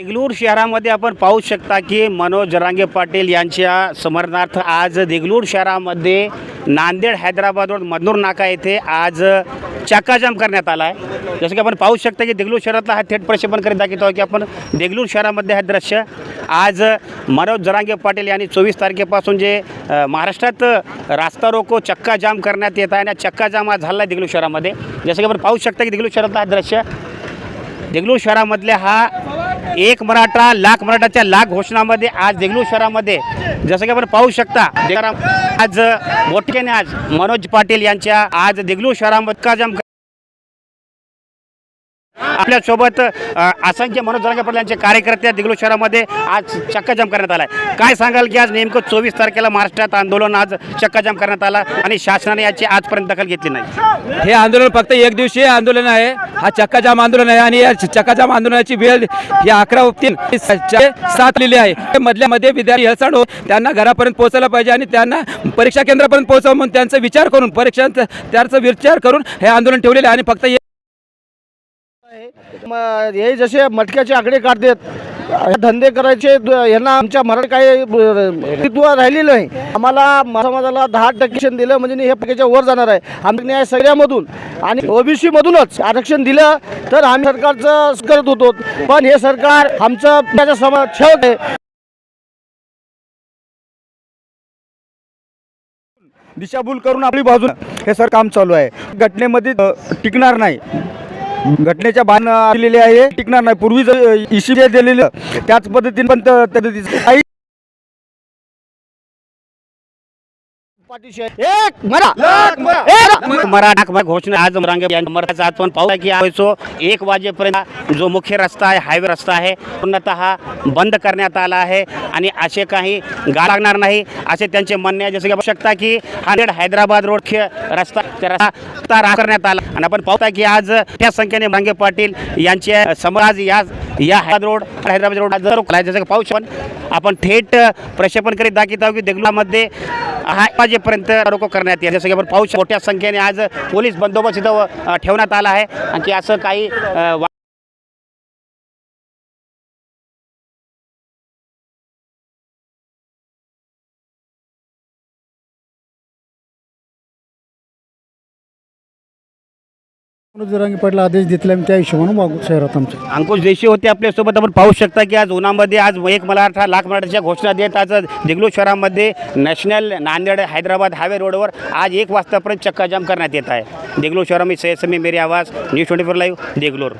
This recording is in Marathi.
देगलूर शहरामध्ये आपण पाहू शकता की मनोज जरांगे पाटील यांच्या समरणार्थ आज देगलूर शहरामध्ये नांदेड हैदराबाद रोड मधनूर नाका येथे आज चक्काजाम करण्यात आला आहे. जसं की आपण पाहू शकता की देगलूर शहरातला हा थेट प्रक्षेपण करीत दाखवतो आहे की आपण देगलूर शहरामध्ये हे दृश्य आज मनोज जरांगे पाटील यांनी चोवीस तारखेपासून जे महाराष्ट्रात रास्ता रोको चक्का जाम करण्यात येत आहे आणि हा चक्का जाम आज झाला आहे देगलूर शहरामध्ये. जसं की आपण पाहू शकता की देगलूर शहरातला हा दृश्य देगलूर शहरामधल्या हा एक मराठा लाख मराठाच्या लाख घोषणामध्ये आज देगलूर शहरामध्ये जसं की आपण पाहू शकता आज मोठ्याने आज मनोज पाटील यांच्या आज देगलूर शहरामध्ये का आपल्यासोबत असंख्य मनोज जरांगे पाटील यांचे कार्यकर्ते दिगलो शहरामध्ये. आज चक्काजाम करण्यात आला आहे काय सांगाल की आज नेमकं चोवीस तारखेला महाराष्ट्रात आंदोलन आज चक्काजाम करण्यात आला आणि शासनाने याची आजपर्यंत दखल घेतली नाही? हे आंदोलन फक्त एक दिवसीय आंदोलन आहे. हा चक्काजाम आंदोलन आहे आणि या चक्काजाम आंदोलनाची वेळ या अकरा तीन सात लिहिली आहे. मधल्या मधल्यामध्ये विद्यार्थी हेळसांड हो त्यांना घरापर्यंत पोहोचायला पाहिजे आणि त्यांना परीक्षा केंद्रापर्यंत पोहोचावं म्हणून त्यांचा विचार करून परीक्षा त्यांचा विचार करून हे आंदोलन ठेवलेले आहे आणि फक्त हे जसे मटक्याचे आकडे काढतात धंदे करायचे यांना आमच्या मराठी काही अस्तित्व राहिलेलं नाही. आम्हाला समाजाला दहा टक्के दिलं म्हणजे हे पक्याच्या वर जाणार आहे. आम्ही न्याय सगळ्यामधून आणि ओबीसी मधूनच आरक्षण दिलं तर आम्ही सरकारचं करत होतो. पण हे सरकार आमचं पुण्याच्या समाज ठेवत आहे. दिशाभूल करून आपली बाजू हे सर काम चालू आहे. घटनेमध्ये टिकणार नाही. घटनेच्या बाण दिलेली आहे. टिकणार नाही. पूर्वी जर इशी दिलेलं त्याच पद्धतीने पण काही पाठीशी आहे. एक मरा. एक मराठा घोषणा आज रांगे आज पण पाहू की आहोत एक वाजेपर्यंत जो मुख्य रस्ता आहे हायवे रस्ता आहे पूर्णतः बंद करण्यात आला आहे. आणि असे काही गा लागणार नाही असे त्यांचे म्हणणे आहे. जसं की शकता की हंड्रेड हैदराबाद रोड खे रस्ता रस्ता राह करण्यात आला. आणि आपण पाहता की आज त्या संख्येने रांगे पाटील यांचे समोर आज या या हैदराबाद रोड हैदराबाद रोड जसं की पाहू शकतो आपण थेट प्रक्षेपण करीत दाखवत आहोत की देगलूरमध्ये हा वाजेपर्यंत रोको करण्यात येईल. जसं की आपण पाहू शकतो. मोठ्या संख्येने आज पोलीस बंदोबस्त इथं ठेवण्यात आला आहे. आणि असं काही मनोज पाटील आदेश दिले त्या हिशोबानं वागू शहरात आमच्या अंकुश देशी होते आपल्यासोबत. आपण पाहू शकता की आज उन्हामध्ये आज एक मराठा लाख मराठीच्या घोषणा देत आज देगलूर शहरामध्ये नॅशनल नांदेड हैदराबाद हायवे रोडवर आज एक वाजतापर्यंत चक्काजाम करण्यात येत आहे. देगलूर शहरामध्ये सयसमी Meri Awaaz news twenty four live Deglur.